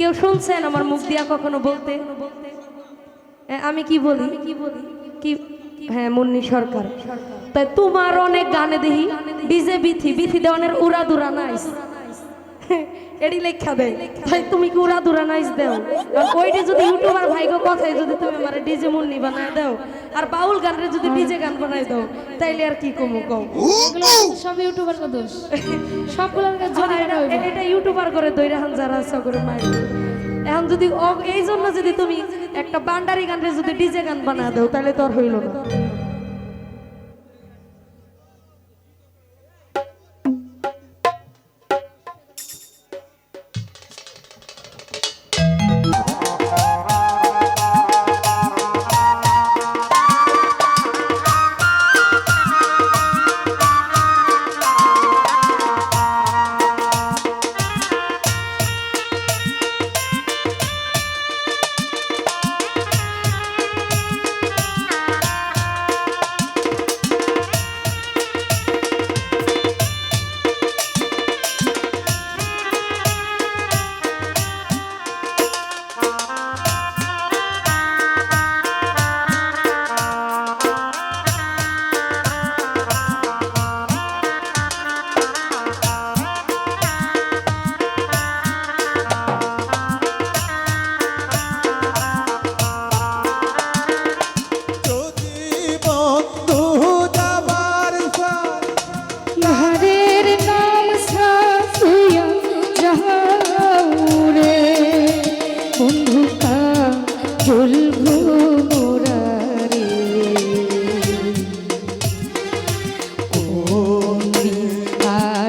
কেউ শুনছেন আমার মুখ দিয়া কখনো বলতে? আমি কি বলি? কি বলি কি হ্যাঁ মুন্নি সরকার। তাই তোমার অনেক গানে দেহি ডিজে বিথি দেওয়ানের উড়া দুরা নাইস। এডি লেখা দেয়। তাই তুমি কি উড়া দুরা নাইস দেও? আর ওইটা যদি ইউটিউবার ভাইগো কথাই যদি তুমি আমার ডিজে মুন্নি বানায় দাও আর বাউল গানরে যদি ডিজে গান বানাই দাও তাইলে আর কি কমু কও? এগুলো সব ইউটিউবার দোষ। সবগুলোর কাছে এটা ইউটিউবার করে দৈরা হান যারা আছে করে মাইর। এখন যদি অ- এই জন্য যদি তুমি একটা বান্ডারি গানরে যদি ডিজে গান বানা দাও তাহলে তো আর হইল না।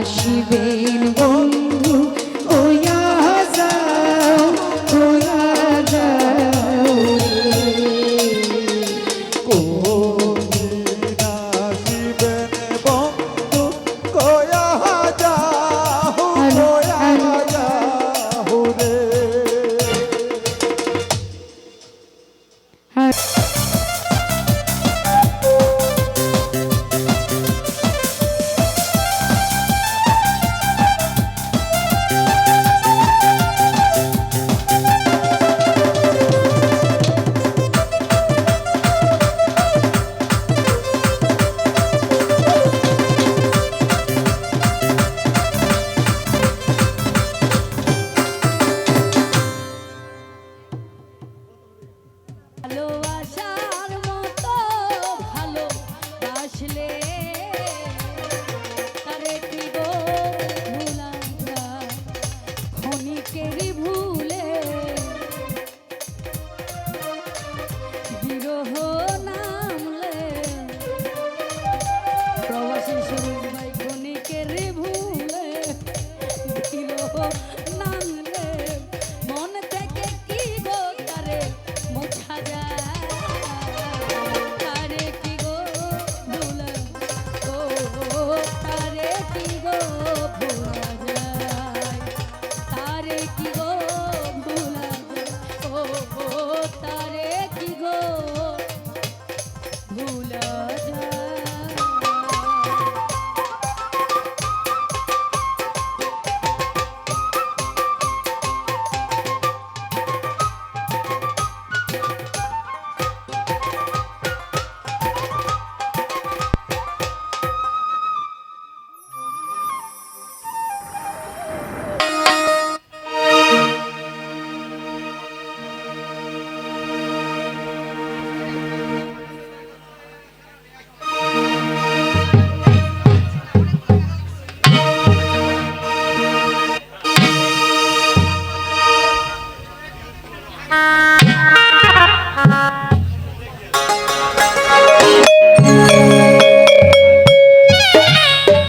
আসিবে না ভুলা